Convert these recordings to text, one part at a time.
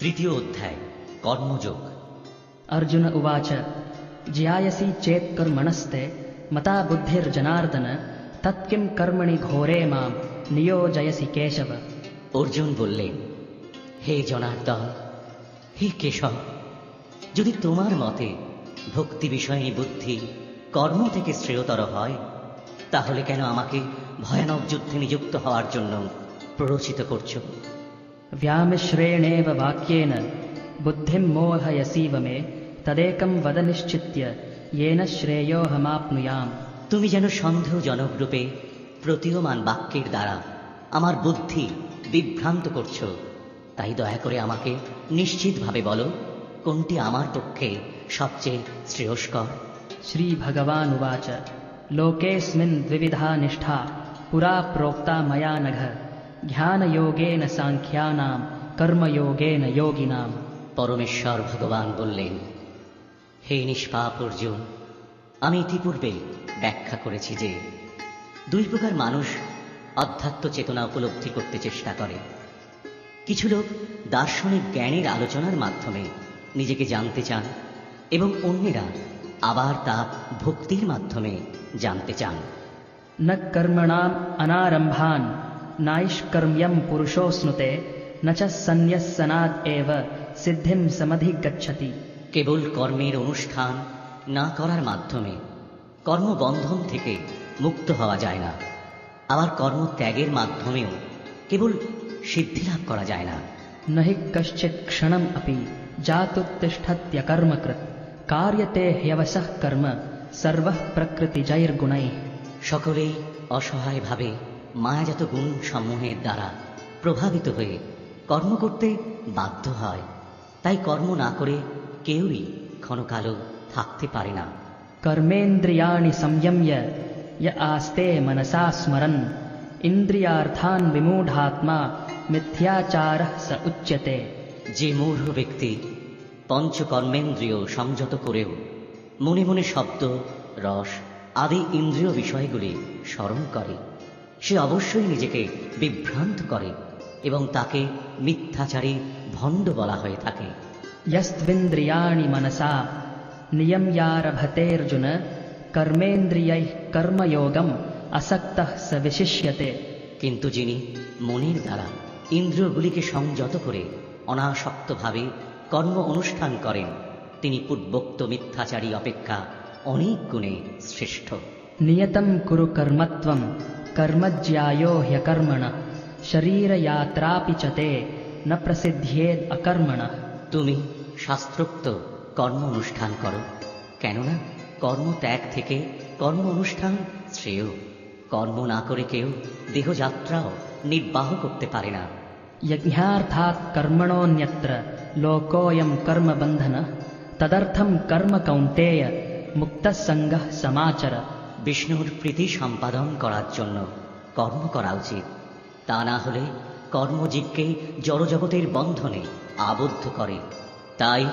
তৃতীয় অধ্যায় কর্মযোগ। অর্জুন উবাচ জিয়ায়সি চেত কর্মণস্তে মতা বুদ্ধির্জনার্দন তৎকিম কর্মণি ঘোরে মাম নিয়োজয়সি কেশব অর্জুন বললেন হে জনার্দন হে কেশব যদি তোমার মতে ভক্তি বিষয়ে বুদ্ধি কর্ম থেকে শ্রেয়তর হয় তাহলে কেন আমাকে ভয়ানক যুদ্ধে নিযুক্ত হওয়ার জন্য প্ররোচিত করছ? व्यामिश्रेणेव वाक्येन बुद्धिं मोहयसीव मे तदेकं वद निश्चित्य येन श्रेयोऽहमाप्नुयाम् তুমি যেন সন্দেহজনক রূপে প্রতীয়মান বাক্যের দ্বারা আমার বুদ্ধি বিভ্রান্ত করছো তাই দয়া করে আমাকে নিশ্চিতভাবে বলো কোনটি আমার পক্ষে সবচেয়ে শ্রেয়স্কর श्रीभगवानुवाच लोकेऽस्मिन् द्विविधा निष्ठा पुरा प्रोक्ता मया नघ ধ্যানযোগেন সাংখ্যানাম কর্মযোগেন যোগিনাম পরমেশ্বর ভগবান বললেন হে নিষ্পাপ অর্জুন আমি ইতিপূর্বে ব্যাখ্যা করেছি যে দুই প্রকার মানুষ অধ্যাত্ম চেতনা উপলব্ধি করতে চেষ্টা করে। কিছু লোক দার্শনিক জ্ঞানের আলোচনার মাধ্যমে নিজেকে জানতে চান এবং অন্যেরা আবার তা ভক্তির মাধ্যমে জানতে চান। ন কর্মণাম অনারম্ভান नाैष्कर्म्यं पुरुषोऽश्नुते न च सन्न्यस्सनाद् एव सिद्धिं समधिगच्छति কেবল কর্মের অনুষ্ঠান না করার মাধ্যমে কর্মবন্ধন থেকে মুক্ত হওয়া যায় না আবার কর্ম ত্যাগের মাধ্যমেও কেবল সিদ্ধি লাভ করা যায় না न हि कश्चित् क्षणम् अपि जातुत्तिष्ठत्यकर्मकृत् कार्यते ह्यवसः कर्म सर्वः प्रकृतिजैर्गुणैः সকলেই অসহায়ভাবে মায়াজাত গুণ সমূহের দ্বারা প্রভাবিত হয়ে কর্ম করতে বাধ্য হয়। তাই কর্ম না করে কেউই ক্ষণকালও থাকতে পারে না। কর্মেন্দ্রিয়াণি সংযম্য আস্তে মনসা স্মরণ ইন্দ্রিয়ার্থান বিমূঢ়াত্মা মিথ্যাচার স উচ্যতে। যে মূঢ় ব্যক্তি পঞ্চকর্মেন্দ্রিয় সংযত করেও মনে মনে শব্দ রস আদি ইন্দ্রিয় বিষয়গুলি স্মরণ করে। সে অবশ্যই নিজেকে বিভ্রান্ত করে এবং তাকে মিথ্যাচারী ভণ্ড বলা হয়ে থাকে। ইয়স্ত্বেন্দ্রিয়াণি মনসা নিয়ম্যারভতের্জুন কর্মেন্দ্রিয়াই কর্মযোগম আসক্ত সবিশিষ্যতে কিন্তু যিনি মনের দ্বারা ইন্দ্রিয়গুলিকে সংযত করে অনাসক্তভাবে কর্ম অনুষ্ঠান করেন তিনি পূর্বোক্ত মিথ্যাচারী অপেক্ষা অনেক গুণে শ্রেষ্ঠ। নিয়তম কুরু কর্মত্বম कर्मज्यायो ह्यकर्मणः शरीरयात्रापि च ते न प्रसिद्ध्येद् अकर्मणः তুমি শাস্ত্রোক্ত কর্ম অনুষ্ঠান করো কেননা কর্ম ত্যাগ থেকে কর্ম অনুষ্ঠান শ্রেয় কর্ম না করে কেউ দেহযাত্রাও নির্বাহ করতে পারে না यज्ञार्थात् कर्मणोऽन्यत्र लोकोऽयं कर्मबन्धनः तदर्थं कर्म कौन्तेय मुक्तः सङ्गः समाचर বিষ্ণুর প্রীতি সম্পাদন করার জন্য কর্ম করা উচিত। তা না হলে কর্মজীবকে জড়জগতের বন্ধনে আবদ্ধ করে। তাই,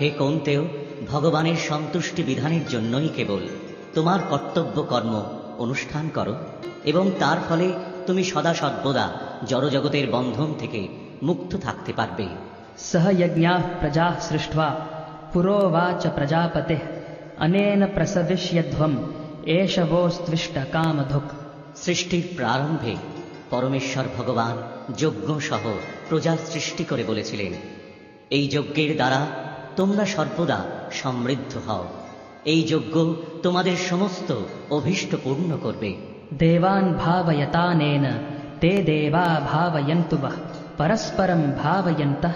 হে কন্তেও, ভগবানের সন্তুষ্টি বিধানের জন্যই কেবল তোমার কর্তব্য কর্ম অনুষ্ঠান করো এবং তার ফলে তুমি সদা সর্বদা জড়জগতের বন্ধন থেকে মুক্ত থাকতে পারবে। সহযজ্ঞা প্রজা সৃষ্টা পুরোবাচ প্রজাপতে, অনেন প্রসবিষ্যধ্বম এষ বোস্তৃষ্টা কামধুক সৃষ্টির প্রারম্ভে পরমেশ্বর ভগবান যজ্ঞ সহ প্রজার সৃষ্টি করে বলেছিলেন এই যজ্ঞের দ্বারা তোমরা সর্বদা সমৃদ্ধ হও। এই যজ্ঞ তোমাদের সমস্ত অভীষ্ট পূর্ণ করবে। দেবান ভাবয়তানেন তে দেবা ভাবয়ন্তু বাহ পরস্পরম ভাবয়ন্ত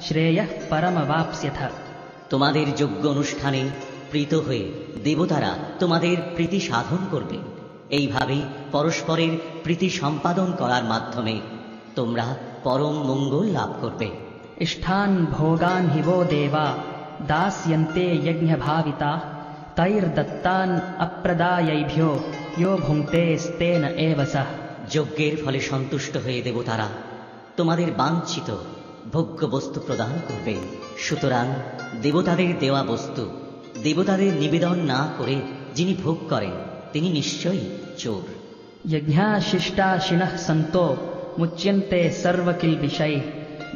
শ্রেয় পরমবাপ্স্যথ। তোমাদের যজ্ঞ অনুষ্ঠানে প্রীত হয়ে দেবতারা তোমাদের প্রীতি সাধন করবে। এইভাবে পরস্পরের প্রীতি সম্পাদন করার মাধ্যমে তোমরা পরম মঙ্গল লাভ করবে। স্থান ভোগান হিব দেবা দাস্যন্তে যজ্ঞ ভাবিতা তৈর্দত্তান অপ্রদায়ভ্যো ইয়ো ভুঙ্ক্তে স্তেন এবসহ যজ্ঞের ফলে সন্তুষ্ট হয়ে দেবতারা তোমাদের বাঞ্ছিত ভোগ্য বস্তু প্রদান করবে। সুতরাং দেবতাদের দেওয়া বস্তু দেবতাদের নিবেদন না করে যিনি ভোগ করেন তিনি নিশ্চয়ই চোর यज्ञाशिष्टाशिनः सन्तो मुच्यन्ते सर्वकिल्बिषैः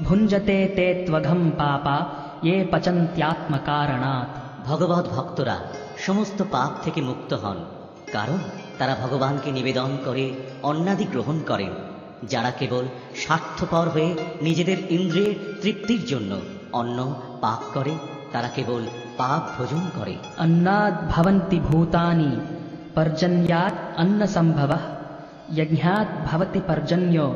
भुञ्जते ते त्वघं पापा ये पचन्त्यात्मकारणात् ভগবত ভক্তরা সমস্ত পাপ থেকে মুক্ত হন কারণ তারা ভগবানকে নিবেদন করে অন্নাদি গ্রহণ করেন যারা কেবল স্বার্থপর হয়ে নিজেদের ইন্দ্রিয়ের তৃপ্তির জন্য অন্ন পাপ করে তারা কেবল পাপ ভোজন করে। অন্নাদ ভবন্তি ভূতানি পর্জন্যাত অন্ন সম্ভব যজ্ঞাত ভবতি পর্জন্য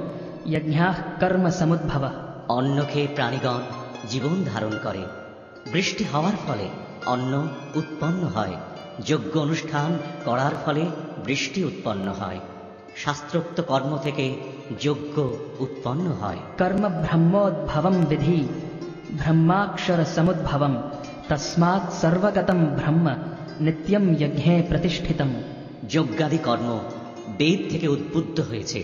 যজ্ঞা কর্ম সমুদ্ভব। অন্ন খেয়ে প্রাণীগণ জীবন ধারণ করে। বৃষ্টি হওয়ার ফলে অন্ন উৎপন্ন হয়। যোগ্য অনুষ্ঠান করার ফলে বৃষ্টি উৎপন্ন হয়। শাস্ত্রোক্ত কর্ম থেকে যোগ্য উৎপন্ন হয়। কর্ম ব্রহ্মোদ্ভবম বিধি ব্রহ্মাক্ষর সমুদ্ভবম তসমাত সর্বগতম ব্রহ্ম নিত্যম যজ্ঞে প্রতিষ্ঠিতম যজ্ঞাদি কর্ম বেদ থেকে উদ্বুদ্ধ হয়েছে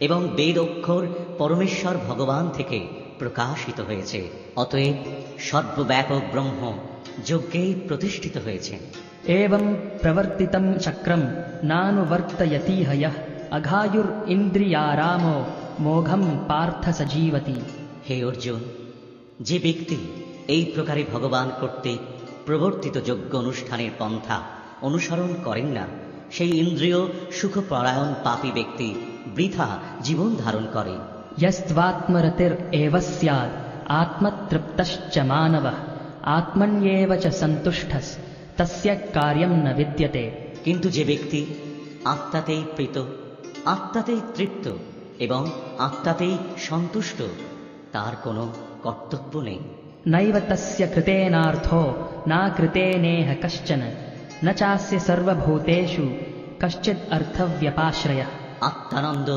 এবং বেদ অক্ষর পরমেশ্বর ভগবান থেকে প্রকাশিত হয়েছে। অতএব সর্বব্যাপক ব্রহ্ম যজ্ঞেই প্রতিষ্ঠিত হয়েছে। এবং প্রবর্তিতম চক্রম নানুবর্তয়তি অঘায়ুর ইন্দ্রিয়ারামো মোঘম পার্থ সজীবতি হে অর্জুন যে ব্যক্তি এই প্রকারে ভগবান কর্তৃক প্রবর্তিত যোগ্য অনুষ্ঠানের পন্থা অনুসরণ করেন না। সেই ইন্দ্রিয় সুখপরায়ণ পাপী ব্যক্তি বৃথা জীবন ধারণ করে। ইয়স্ত্বাত্মরতির এব স্যাদ আত্মতৃপ্তশ্চ মানব আত্মন্যব চ সন্তুষ্টস কার্যম ন বিদ্যতে। কিন্তু যে ব্যক্তি আত্মাতেই প্রীত আত্মাতেই তৃপ্ত এবং আত্মাতেই সন্তুষ্ট তার কোনো কর্তব্য নেই। नैव तस्य कृतेनार्थो नाकृतेनेह कश्चन न चास्य सर्वभूतेषु कश्चित् अर्थव्यपाश्रयः আত্মানন্দ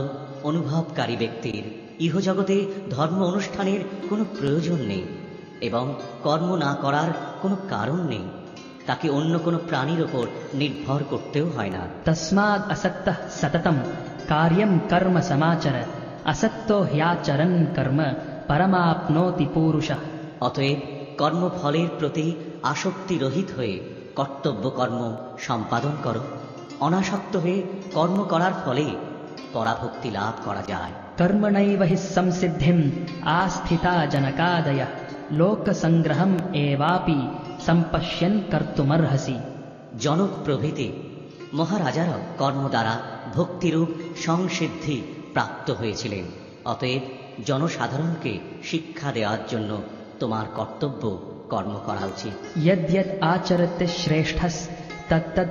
অনুভবকারী ব্যক্তির ইহজগতে ধর্ম অনুষ্ঠানের কোনো প্রয়োজন নেই এবং কর্ম না করার কোনো কারণ নেই তাকে অন্য কোনো প্রাণীর ওপর নির্ভর করতেও হয় না तस्माद् असक्तः सततं कार्यं कर्म समाचर असक्तो ह्याचरन् कर्म परमाप्नोति पूरुषः অতএব কর্মফলের প্রতি আসক্তি রহিত হয়ে কর্তব্য কর্ম সম্পাদন করো। অনাসক্ত হয়ে কর্ম করার ফলে পরাভক্তি লাভ করা যায়। কর্মণৈব হি সংসিদ্ধি আস্থিতা জনকাদয় লোকসংগ্রহম এবাপি সম্পশ্যন কর্তুমর্হসি। জনক প্রভৃতি মহারাজারাও কর্ম দ্বারা ভক্তিরূপ সংসিদ্ধি প্রাপ্ত হয়েছিলেন। অতএব জনসাধারণকে শিক্ষা দেওয়ার জন্য তোমার কর্তব্য কর্ম করা উচিত। ইয়দ্যত আচরতে শ্রেষ্ঠ তত্তদ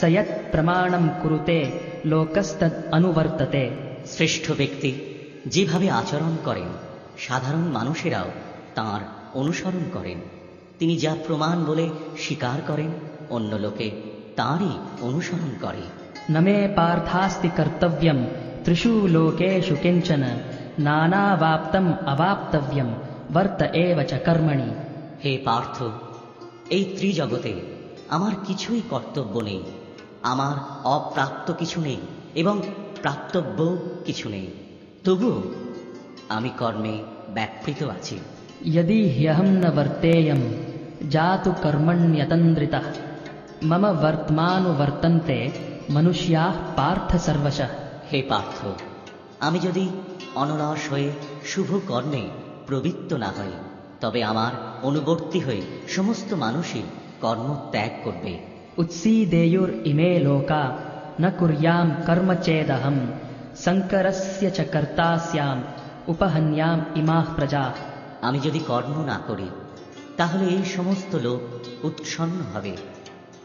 সয়ত প্রমাণম কুরুতে লোকস্তদ অনুবর্ততে শ্রেষ্ঠ ব্যক্তি যেভাবে আচরণ করেন সাধারণ মানুষেরাও তার অনুসরণ করেন। তিনি যা প্রমাণ বলে স্বীকার করেন অন্য লোকে তারই অনুসরণ করে। নমে পার্থাস্তি কর্তব্যম ত্রিশু লোকেশু কিঞ্চন। नानावाप्तम् अवाप्तव्यं वर्त एव च कर्मणि হে পার্থ এই ত্রিজগতে আমার কিছুই কর্তব্য নেই আমার অপ্রাপ্ত কিছু নেই এবং প্রাপ্তব্য কিছু নেই তবুও আমি কর্মে ব্যাপৃত আছি यदि ह्यहं न वर्तेयं जातु कर्मण्यतन्द्रितः मम वर्त्मानुवर्तन्ते मनुष्याः पार्थ सर्वशः হে পার্থ আমি যদি অনরস হয়ে শুভ কর্মে প্রবৃত্ত না হই তবে আমার অনুবর্তী হয়ে সমস্ত মানুষই কর্ম ত্যাগ করবে। উৎসীদেয়ুর ইমে লোকা না কর্ম চেদহম শঙ্করস্য চ কর্তাস্যাম উপহন্যাম ইমাহ প্রজা। আমি যদি কর্ম না করি তাহলে এই সমস্ত লোক উৎসন্ন হবে।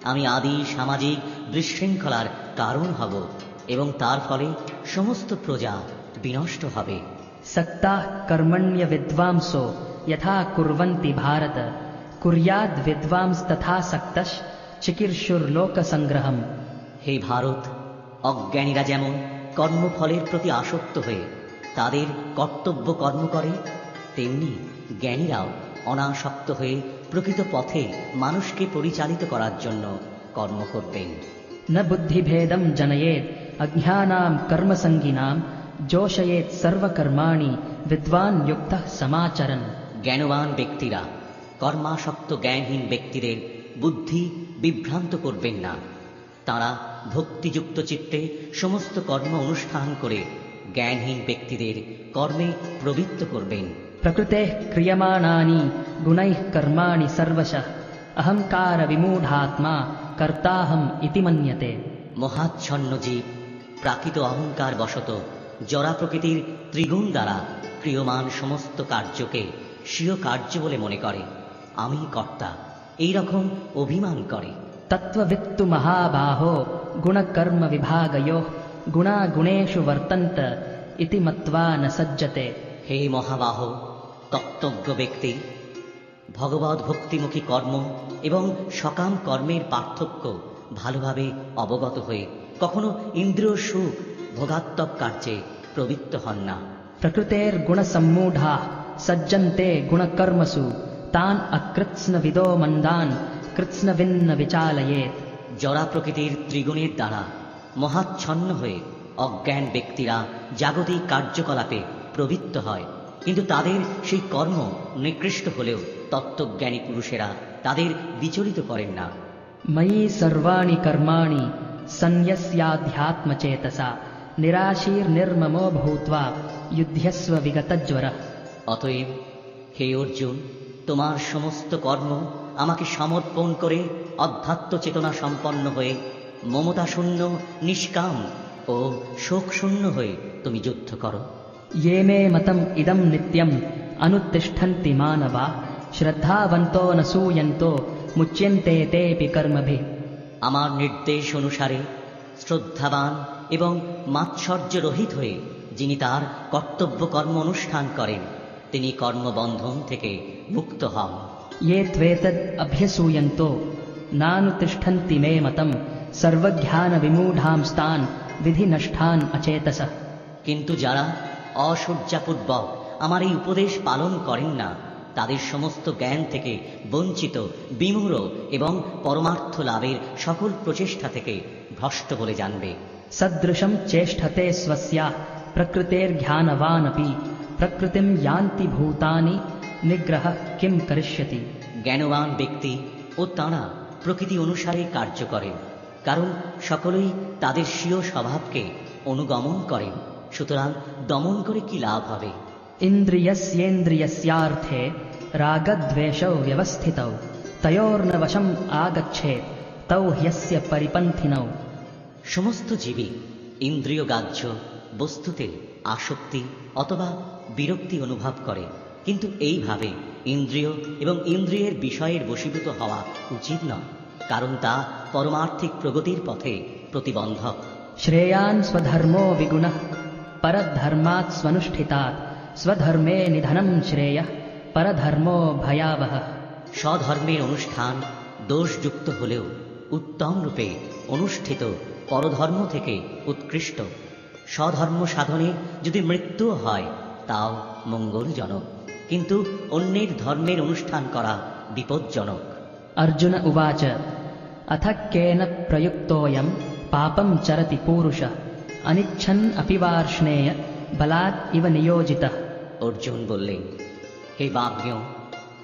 আমি আদি সামাজিক বিশৃঙ্খলার কারণ হব। এবং তার ফলে সমস্ত প্রজা বিনষ্ট হবে। সত্তা কর্মণ্য বিদ্বাংস যথা কুরন্তি ভারত। কুরিয়াদ বিদ্বাংস তথা সক্ত চিকির্ষুর লোক সংগ্রহ হে ভারত অজ্ঞানীরা যেমন কর্মফলের প্রতি আসক্ত হয়ে তাদের কর্তব্য কর্ম করে তেমনি জ্ঞানীরাও অনাসক্ত হয়ে প্রকৃত পথে মানুষকে পরিচালিত করার জন্য কর্ম করবেন। না বুদ্ধিভেদম জনয়েদ अज्ञानां कर्मसङ्गिनां जोषयेत् सर्वकर्माणि विद्वान् युक्तः समाचरन् জ্ঞানবান ব্যক্তিরা কর্মাসক্ত জ্ঞানহীন ব্যক্তিদের বুদ্ধি বিভ্রান্ত করবেন না তারা ভক্তিযুক্ত চিত্তে সমস্ত কর্ম অনুষ্ঠান করে জ্ঞানহীন ব্যক্তিদের কর্মে প্রবৃত্ত করবেন प्रकृतेः क्रियमाणानि गुणैः कर्माणि सर्वशः अहङ्कारविमूढात्मा कर्ताहम् इति मन्यते মহাচ্ছন্ন জীব প্রাকৃত অহংকার বশত জরা প্রকৃতির ত্রিগুণ দ্বারা ক্রিয়মান সমস্ত কার্যকে স্বীয় কার্য বলে মনে করে। আমি কর্তা এই রকম অভিমান করে। তত্ত্ববিত্ত মহাবাহ গুণকর্ম বিভাগয়ো গুণা গুণেশু বর্তন্ত ইতিমত্বা ন সজ্জতে। হে মহাবাহ তত্ত্বজ্ঞ ব্যক্তি ভগবত ভক্তিমুখী কর্ম এবং সকাম কর্মের পার্থক্য ভালোভাবে অবগত হয়ে কখনো ইন্দ্রিয় সুখ ভোগাত্মক কার্যে প্রবৃত্ত হন না। প্রকৃতের গুণসম্মূঢ়া সজ্জন্তে গুণকর্মসু তান অকৃৎস্নবিদো মন্দান কৃৎস্নভিন্ন বিচালয়ে। জরা প্রকৃতির ত্রিগুণের দ্বারা মহাচ্ছন্ন হয়ে অজ্ঞান ব্যক্তিরা জাগতিক কার্যকলাপে প্রবৃত্ত হয়। কিন্তু তাদের সেই কর্ম নিকৃষ্ট হলেও তত্ত্বজ্ঞানী পুরুষেরা তাদের বিচলিত করেন না। ময়ী সর্বাণী কর্মাণী সন্ন্যস্যাধ্যাত্মচেতসা নিরাশীর্নির্মমো ভূত্বা যুদ্ধস্ব বিগতজ্বর অতএব হে অর্জুন তোমার সমস্ত কর্ম আমাকে সমর্পণ করে অধ্যাত্ম চেতনা সম্পন্ন হয়ে মমতা শূন্য নিষ্কাম ও শোক শূন্য হয়ে তুমি যুদ্ধ করো। ইয়ে মে মতম ইদম নিত্যম অনুতিষ্ঠন্তি মানবা শ্রদ্ধাবন্ত নসূয়ন্ত মুচ্যন্তে তেপি কর্মভি। আমার নির্দেশ অনুসারে শ্রদ্ধাবান এবং মাৎসর্য রহিত হয়ে যিনি তার কর্তব্য কর্ম অনুষ্ঠান করেন তিনি কর্মবন্ধন থেকে মুক্ত হন ये त्वेतद् अभ्यसूयन्तो नानुतिष्ठन्ति मे मतम् सर्वज्ञानविमूढांस्तान् विधिनष्टान् अचेतसः কিন্তু যারা অসজ্জাপূর্বক আমার এই উপদেশ পালন করেন না তাদের সমস্ত জ্ঞান থেকে বঞ্চিত বিমূর এবং পরমার্থ লাভের সকল প্রচেষ্টা থেকে ভ্রষ্ট বলে জানবে। সদৃশম চেষ্টাতে স্বস্যা প্রকৃতের জ্ঞানবানপি প্রকৃতিম ইয়ান্তি ভূতানি নিগ্রহ কিম করিষ্যতি। জ্ঞানবান ব্যক্তি ও তাঁরা প্রকৃতি অনুসারে কার্য করেন কারণ সকলেই তাদের স্বীয় স্বভাবকে অনুগমন করেন। সুতরাং দমন করে কি লাভ হবে? इन्द्रियस्येन्द्रियस्यार्थे रागद्वेषौ व्यवस्थितौ तयोर्न वशम् आगच्छेत् तौ ह्यस्य परिपन्थिनौ সমস্ত জীবী ইন্দ্রিয় গ্রাহ্য বস্তুতে আসক্তি অথবা বিরক্তি অনুভব করে কিন্তু এইভাবে ইন্দ্রিয় এবং ইন্দ্রিয়ের বিষয়ের বশীভূত হওয়া উচিত নয় কারণ তা পরমার্থিক প্রগতির পথে প্রতিবন্ধক श्रेयान् स्वधर्मो विगुणः परधर्मात् स्वनुष्ठितात् স্বধর্মে নিধনম শ্রেয় পরধর্ম ভয়াবহ স্বধর্মের অনুষ্ঠান দোষযুক্ত হলেও উত্তম রূপে অনুষ্ঠিত পরধর্ম থেকে উৎকৃষ্ট। স্বধর্ম সাধনে যদি মৃত্যু হয় তাও মঙ্গলজনক। কিন্তু অন্যের ধর্মের অনুষ্ঠান করা বিপজ্জনক। অর্জুন উবাচ অথ কেন প্রযুক্তোয়ম পাপম চরতি পুরুষ অনিচ্ছন অপিবার্ষ্ণেয় বলাৎ ইব অর্জুন বললেন হে বাগ্ঞ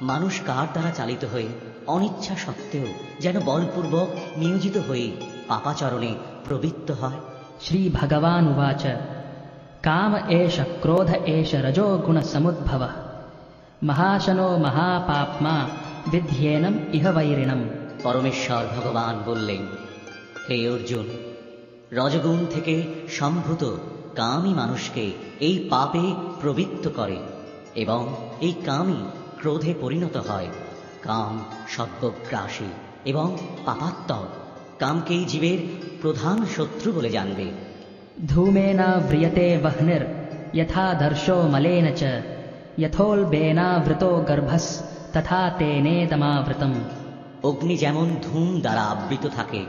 মানুষ কার দ্বারা চালিত হয়ে অনিচ্ছা সত্ত্বেও যেন বলপূর্বক নিয়োজিত হয়ে পাপাচরণে প্রবৃত্ত হয়? শ্রী ভগবান উবাচ কাম এষ ক্রোধ এষ রজো গুণ সমুদ্ভব। মহাশনো মহাপাপমা বিধ্যেনম ইহ বৈরিণম। পরমেশ্বর ভগবান বললেন হে অর্জুন রজগুণ থেকে সম্ভূত কামি মানুষকে এই পাপে প্রবৃত্ত করে এবং এই কামি ক্রোধে পরিণত হয়। কাম সর্বগ্রাসী এবং পাপাত্মক কামকেই জীবের প্রধান শত্রু বলে জানবে। ধূমেন ব্রিয়তে বহ্নির যথা ধর্ষো মলেন চ। যথোলবেনাবৃত গর্ভস তথা তেনে তমাবৃতম। অগ্নি যেমন ধূম দ্বারা আবৃত থাকে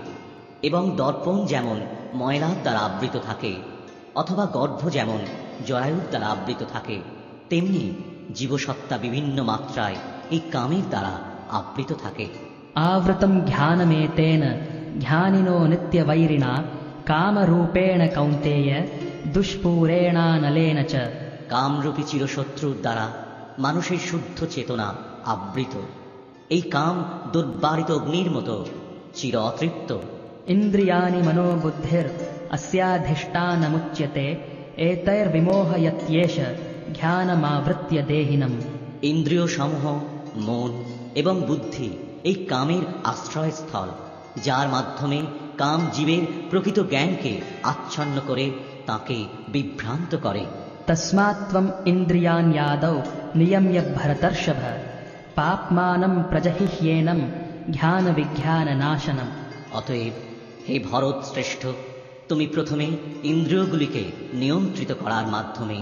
এবং দর্পণ যেমন ময়লার দ্বারা আবৃত থাকে অথবা গর্ভ যেমন জয়ায়ুর দ্বারা আবৃত থাকে তেমনি জীবসত্তা বিভিন্ন মাত্রায় এই কামের দ্বারা আবৃত থাকে। আবৃতম ঘ্যানিনো নিত্য বৈরিণা কামরূপেণ কৌন্তেয় দুষ্পূরেণা নলেন চ। কামরূপী চিরশত্রুর দ্বারা মানুষের শুদ্ধ চেতনা আবৃত। এই কাম দুর্বারিত অগ্নির মতো চির অতৃপ্ত। ইন্দ্রিয়ানি মনোবুদ্ধির अस्याधिष्ठानमुच्यते एतैर्विमोहयत्येष জ্ঞানমাবৃত্য দেহিনম ইন্দ্রিয় সমূহ মন এবং বুদ্ধি এই কামের আশ্রয়স্থল যার মাধ্যমে কাম জীবের প্রকৃত জ্ঞানকে আচ্ছন্ন করে তাকে বিভ্রান্ত করে তস্মাত্ত্বম ইন্দ্রিয়াণ্যাদৌ নিয়ম্য ভরতর্ষভ পাপ্মানম প্রজহিহ্যেনম জ্ঞান বিজ্ঞান নাশনম অতএব হে ভরত শ্রেষ্ঠ তুমি প্রথমে ইন্দ্রিয়গুলিকে নিয়ন্ত্রিত করার মাধ্যমে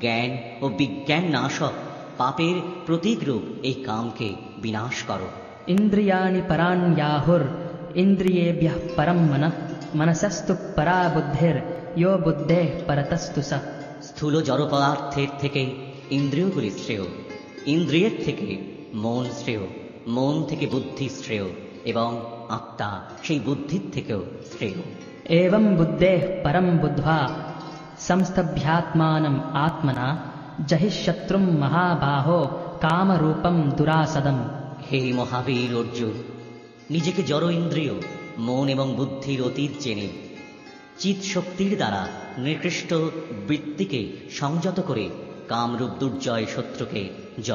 জ্ঞান ও বিজ্ঞান নাশক পাপের প্রতীকরূপ এই কামকে বিনাশ করো। ইন্দ্রিয়াণি পরাণ্যাহুর ইন্দ্রিয়েভ্যঃ পরম মনঃ মনসস্তু পরা বুদ্ধির ইয়ো বুদ্ধে পরতস্তু স। স্থূল জড় পদার্থের থেকে ইন্দ্রিয়গুলি শ্রেয় ইন্দ্রিয়ের থেকে মন শ্রেয় মন থেকে বুদ্ধি শ্রেয় এবং আত্মা সেই বুদ্ধির থেকেও শ্রেয়। एवं बुद्धेः परं बुद्ध्वा संस्तभ्यात्मानम् आत्मना जहिशत्रुं महाबाहो कामरूपं दुरासदम् হে মহাবীর অর্জুন নিজেকে জড় ইন্দ্রিয় মন এবং বুদ্ধির অতীত জেনে চিত শক্তির দ্বারা নিকৃষ্ট বৃত্তিকে সংযত করে কামরূপ দুর্জয় শত্রুকে জয়